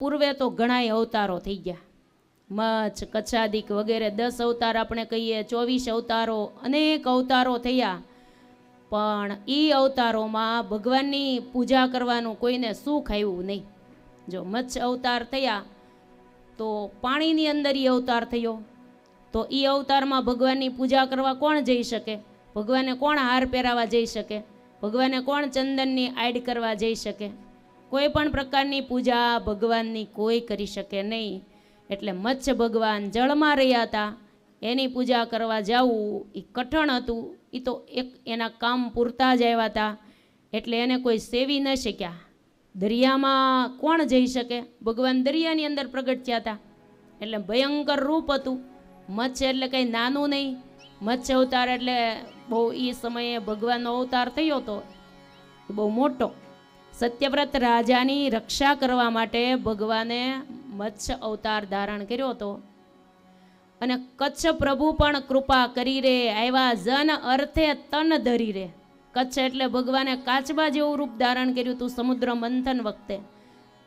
પૂર્વે તો ઘણાય અવતારો થઈ ગયા. મચ્છ, કચ્છાદિક વગેરે દસ અવતાર આપણે કહીએ, ચોવીસ અવતારો અનેક અવતારો થયા. પણ એ અવતારોમાં ભગવાનની પૂજા કરવાનું કોઈને સુખ આવ્યું નહીં. જો મચ્છ અવતાર થયા, તો પાણીની અંદર એ અવતાર થયો. તો એ અવતારમાં ભગવાનની પૂજા કરવા કોણ જઈ શકે? ભગવાને કોણ હાર પહેરાવા જઈ શકે? ભગવાને કોણ ચંદનની આડ કરવા જઈ શકે? કોઈ પણ પ્રકારની પૂજા ભગવાનની કોઈ કરી શકે નહીં. એટલે મત્સ્ય ભગવાન જળમાં રહ્યા હતા, એની પૂજા કરવા જવું એ કઠણ હતું. એ તો એક એના કામ પૂરતા જ આવ્યા હતા. એટલે એને કોઈ સેવી ન શક્યા. દરિયામાં કોણ જઈ શકે? ભગવાન દરિયાની અંદર પ્રગટ થયા હતા. એટલે ભયંકર રૂપ હતું. મત્સ્ય એટલે કંઈ નાનું નહીં. મત્સ્ય અવતાર એટલે બહુ એ સમયે ભગવાનનો અવતાર થયો હતો બહુ મોટો. સત્યવ્રત રાજાની રક્ષા કરવા માટે ભગવાને મત્સ્ય અવતાર ધારણ કર્યો હતો. અને કચ્છ પ્રભુ પણ કૃપા કરી રે આવ્યા જન અર્થે તન ધરી રે. કચ્છ એટલે ભગવાને કાચબા જેવું રૂપ ધારણ કર્યું હતું સમુદ્ર મંથન વખતે.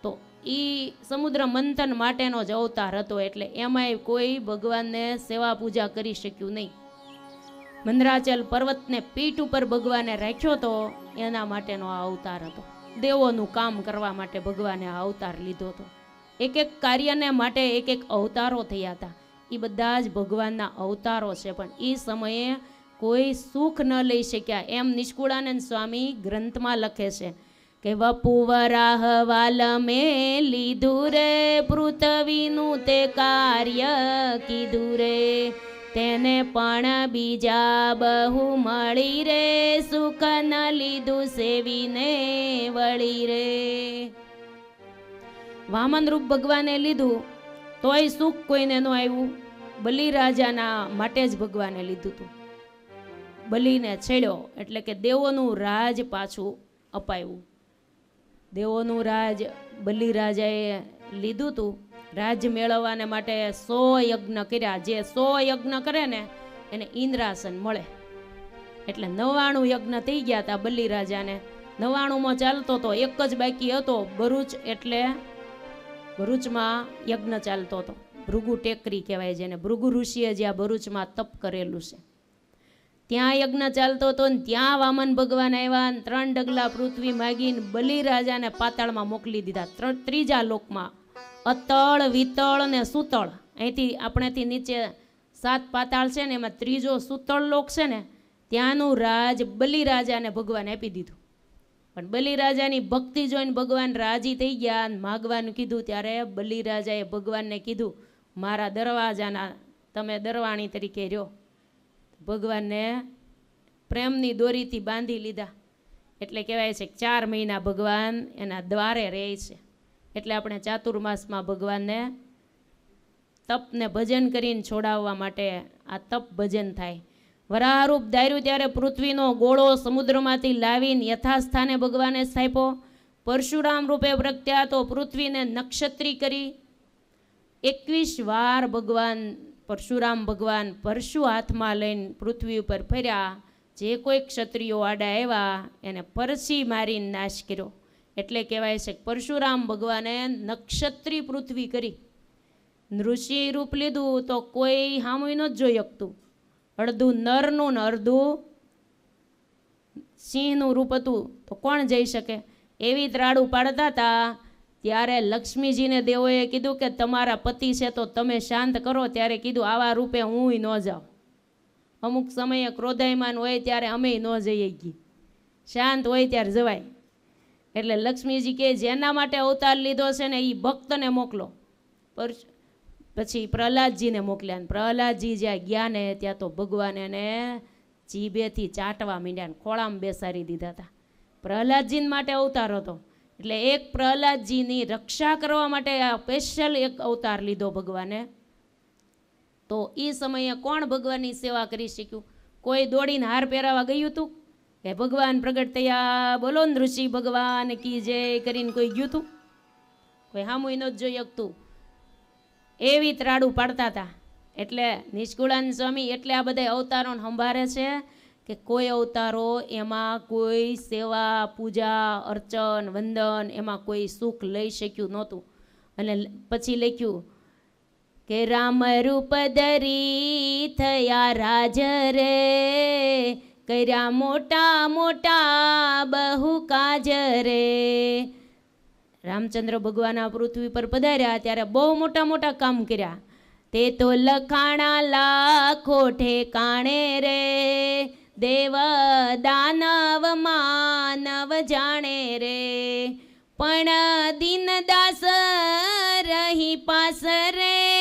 તો એ સમુદ્ર મંથન માટેનો જ અવતાર હતો, એટલે એમાંય કોઈ ભગવાનને સેવા પૂજા કરી શક્યું નહીં. મંદરાચલ પર્વતને પીઠ ઉપર ભગવાને રાખ્યો તો એના માટેનો આ અવતાર હતો. દેવોનું કામ કરવા માટે ભગવાને આ અવતાર લીધો હતો. એક એક કાર્યને માટે એક એક અવતારો થયા હતા. એ બધા જ ભગવાનના અવતારો છે, પણ એ સમયે કોઈ સુખ ન લઈ શક્યા. એમ નિષ્કુળાનંદ સ્વામી ગ્રંથમાં લખે છે કે વપુવરાહ વાલ મેં લીધું રે, પૃથ્વીનું તે કાર્ય કીધું રે. તેને પણ બીજા બહુ મળી રે સુખ ન લીધું સેવીને વળી રે. વામન રૂપ ભગવાને લીધું, તોય સુખ કોઈને ન આવ્યું. બલિરાજાના માટે જ ભગવાને લીધું હતું બલિને છેડ્યો, એટલે કે દેવોનું રાજ પાછું અપાયું. દેવોનું રાજ બલિરાજાએ લીધું હતું રાજ મેળવવાને માટે સો યજ્ઞ કર્યા. જે સો યજ્ઞ કરે ને, એને ઇન્દ્રાસન મળે. એટલે નવાણું યજ્ઞ થઈ ગયા હતા બલિરાજાને નવાણુંમાં ચાલતો તો એક જ બાકી હતો, ભરૂચ એટલે ભરૂચમાં યજ્ઞ ચાલતો હતો. ભૃગુ ટેકરી કહેવાય જેને. ભૃગુ ઋષિએ જ્યાં ભરૂચમાં તપ કરેલું છે. ત્યાં યજ્ઞ ચાલતો હતો ને ત્યાં વામન ભગવાન આવ્યા ત્રણ ડગલા પૃથ્વી માગીને બલિરાજાને પાતાળમાં મોકલી દીધા. ત્રણ ત્રીજા લોકમાં અતળ, વિતળ ને સુતળ. અહીંથી આપણેથી નીચે સાત પાતાળ છે ને, એમાં ત્રીજો સુતળ લોક છે ને, ત્યાંનું રાજ બલિરાજાને ભગવાન આપી દીધું. પણ બલિરાજાની ભક્તિ જોઈને ભગવાન રાજી થઈ ગયા અને માગવાનું કીધું ત્યારે બલિરાજાએ ભગવાનને કીધું, મારા દરવાજાના, તમે દરવાણી તરીકે રહ્યો. ભગવાનને પ્રેમની દોરીથી બાંધી લીધા. એટલે કહેવાય છે ચાર મહિના ભગવાન એના દ્વારે રહે છે. એટલે આપણે ચાતુર્માસમાં ભગવાનને તપને ભજન કરીને છોડાવવા માટે આ તપ ભજન થાય. વરાહરૂપ દાર્યું ત્યારે પૃથ્વીનો ગોળો સમુદ્રમાંથી લાવીને યથાસ્થાને ભગવાને સ્થાપ્યો પરશુરામ રૂપે પ્રગટ્યા તો પૃથ્વીને નક્ષત્રી કરી. એકવીસ વાર ભગવાન પરશુરામ ભગવાન પરશુ હાથમાં લઈને પૃથ્વી ઉપર ફર્યા. જે કોઈ ક્ષત્રિયો આડા આવ્યા, એને પરસી મારીને નાશ કર્યો. એટલે કહેવાય છે પરશુરામ ભગવાને નક્ષત્રી પૃથ્વી કરી. ઋષિ રૂપ લીધું તો કોઈ હામું ન જોઈ શકતું. અડધું નરનું ને અડધું સિંહનું રૂપ હતું. તો કોણ જઈ શકે? એવી ત્રાડું પાડતા હતા. ત્યારે લક્ષ્મીજીને દેવોએ કીધું કે તમારા પતિ છે તો તમે શાંત કરો. ત્યારે કીધું, આવા રૂપે હું ન જાઉં. અમુક સમયે ક્રોધાયમાન હોય ત્યારે અમે ન જઈએ ગઈ શાંત હોય ત્યારે જવાય. એટલે લક્ષ્મીજી કે જેના માટે અવતાર લીધો છે ને એ ભક્તને મોકલો. પર પછી પ્રહલાદજીને મોકલ્યા ને પ્રહલાદજી જ્યાં ગયા ને, ત્યાં તો ભગવાન એને જીભેથી ચાટવા માંડ્યા ને ખોળામાં બેસાડી દીધા હતા. પ્રહલાદજી માટે અવતાર હતો. એટલે એક પ્રહલાદજીની રક્ષા કરવા માટે આ સ્પેશિયલ એક અવતાર લીધો ભગવાને. તો એ સમયે કોણ ભગવાનની સેવા કરી શક્યું? કોઈ દોડીને હાર પહેરાવા ગયું હતું કે ભગવાન પ્રગટ થયા. બોલો ને ઋષિ ભગવાન કી જય કરીને કોઈ ગયું હતું કોઈ હામું ન જ જોઈ શકતું. એવી ત્રાડું પાડતા હતા. એટલે નિષ્કુળાન સ્વામી એટલે આ બધા અવતારોને સંભાળે છે કે કોઈ અવતારો એમાં કોઈ સેવા, પૂજા, અર્ચન, વંદન એમાં કોઈ સુખ લઈ શક્યું નહોતું. અને પછી લખ્યું કે રામ રૂપ ધરી થયા રાજ રે કર્યા મોટા મોટા બહુ કાજ રામચંદ્ર ભગવાન આ પૃથ્વી પર પધાર્યા ત્યારે બહુ મોટા મોટા કામ કર્યા. તે તો લખાણા લાખો ઠેકાણે રે. દેવ દાનવ માનવ જાણે રે. પણ દિનદાસ રહી પાસ રે.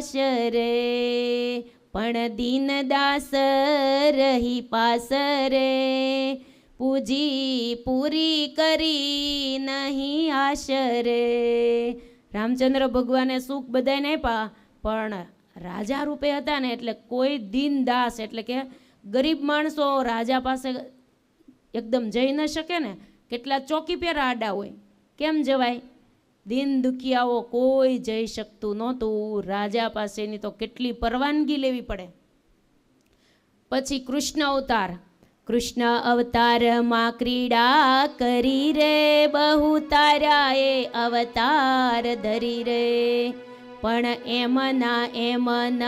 નહીં આશરે પણ દીનદાસ રહી પાસ રે પૂજી પૂરી કરી નહીં આશરે. રામચંદ્ર ભગવાને સુખ બધાને આપ્યા, પણ રાજા રૂપે હતા ને એટલે કોઈ દીનદાસ એટલે કે ગરીબ માણસો રાજા પાસે એકદમ જઈ ન શકે ને. કેટલા ચોકી પહેરા આડા હોય. કેમ જવાય? દિન દુખિયાઓ કોઈ જઈ શકતું નહોતું. રાજા પાસેની તો કેટલી પરવાનગી લેવી પડે. પછી કૃષ્ણ અવતાર. કૃષ્ણ અવતારમાં ક્રીડા કરી રે, બહુ તારા એ અવતાર ધરી રે. પણ એમ ના એમ ન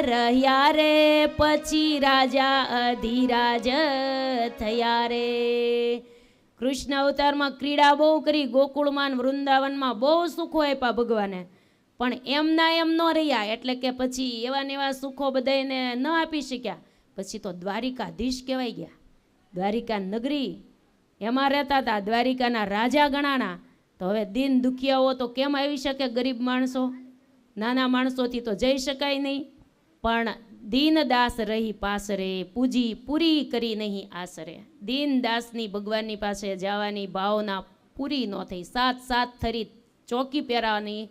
રહ્યા રે, પછી રાજા અધિરાજ થયા રે. કૃષ્ણ અવતારમાં ક્રીડા બહુ કરી, ગોકુળમાં વૃંદાવનમાં બહુ સુખો આપ્યા ભગવાને. પણ એમના એમ ન રહ્યા, એટલે કે પછી એવા ને એવા સુખો બધાને ન આપી શક્યા. પછી તો દ્વારિકાધીશ કહેવાય ગયા. દ્વારિકા નગરી, એમાં રહેતા હતા, દ્વારિકાના રાજા ગણાણા. તો હવે દિન દુખિયાઓ તો કેમ આવી શકે ગરીબ માણસો? નાના માણસોથી તો જઈ શકાય નહીં. પણ દીનદાસ રહી પાસરે, પૂજી પૂરી કરી નહીં આસરે. દીનદાસની ભગવાનની પાસે જવાની ભાવના પૂરી ન થઈ. સાત સાત થરી ચોકી પહેરાવાની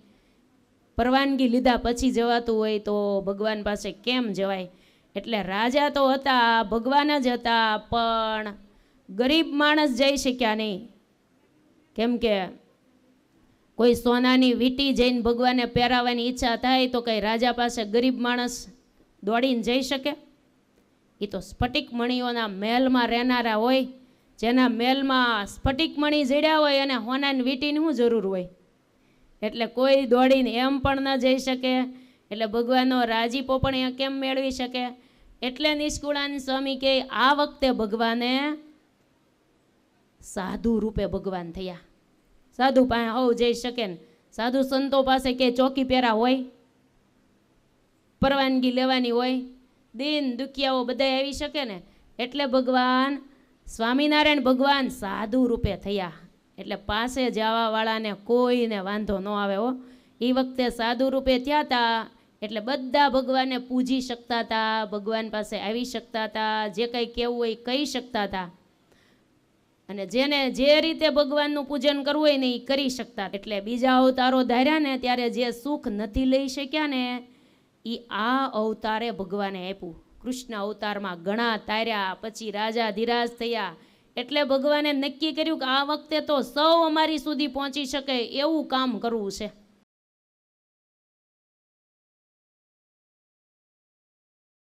પરવાનગી લીધા પછી જવાતું હોય તો ભગવાન પાસે કેમ જવાય? એટલે રાજા તો હતા, ભગવાન જ હતા, પણ ગરીબ માણસ જઈ શક્યા નહીં. કેમ કે કોઈ સોનાની વીંટી જઈને ભગવાનને પહેરાવાની ઈચ્છા થાય તો કંઈ રાજા પાસે ગરીબ માણસ દોડીને જઈ શકે. એ તો સ્ફટિક મણીઓના મહેલમાં રહેનારા હોય, જેના મહેલમાં સ્ફટિક મણી જડ્યા હોય અને હોનાની વીંટીની શું જરૂર હોય? એટલે કોઈ દોડીને એમ પણ ન જઈ શકે, એટલે ભગવાનનો રાજીપો પણ એ કેમ મેળવી શકે? એટલે નિષ્કુળાન સ્વામી કે આ વખતે ભગવાને સાધુ રૂપે ભગવાન થયા. સાધુ પાસે હવ જઈ શકે ને. સાધુ સંતો પાસે કે ચોકી પહેરા હોય? પરવાનગી લેવાની હોય, દિન દુખિયાઓ બધા આવી શકે ને? એટલે ભગવાન સ્વામિનારાયણ ભગવાન સાધુ રૂપે થયા. એટલે પાસે જવાવાળાને કોઈને વાંધો ન આવે હો. એ વખતે સાધુ રૂપે થયા હતા એટલે બધા ભગવાનને પૂજી શકતા હતા ભગવાન પાસે આવી શકતા હતા જે કંઈ કહેવું હોય કહી શકતા હતા અને જેને જે રીતે ભગવાનનું પૂજન કરવું હોય ને એ કરી શકતા. એટલે બીજા અવતારો ધાર્યા ને, ત્યારે જે સુખ નથી લઈ શક્યા ને એ આ અવતારે ભગવાને આપ્યું. કૃષ્ણ અવતારમાં ઘણા તાર્યા, પછી રાજા ધીરાજ થયા. એટલે ભગવાને નક્કી કર્યું કે આ વખતે તો સૌ અમારી સુધી પહોંચી શકે એવું કામ કરવું છે.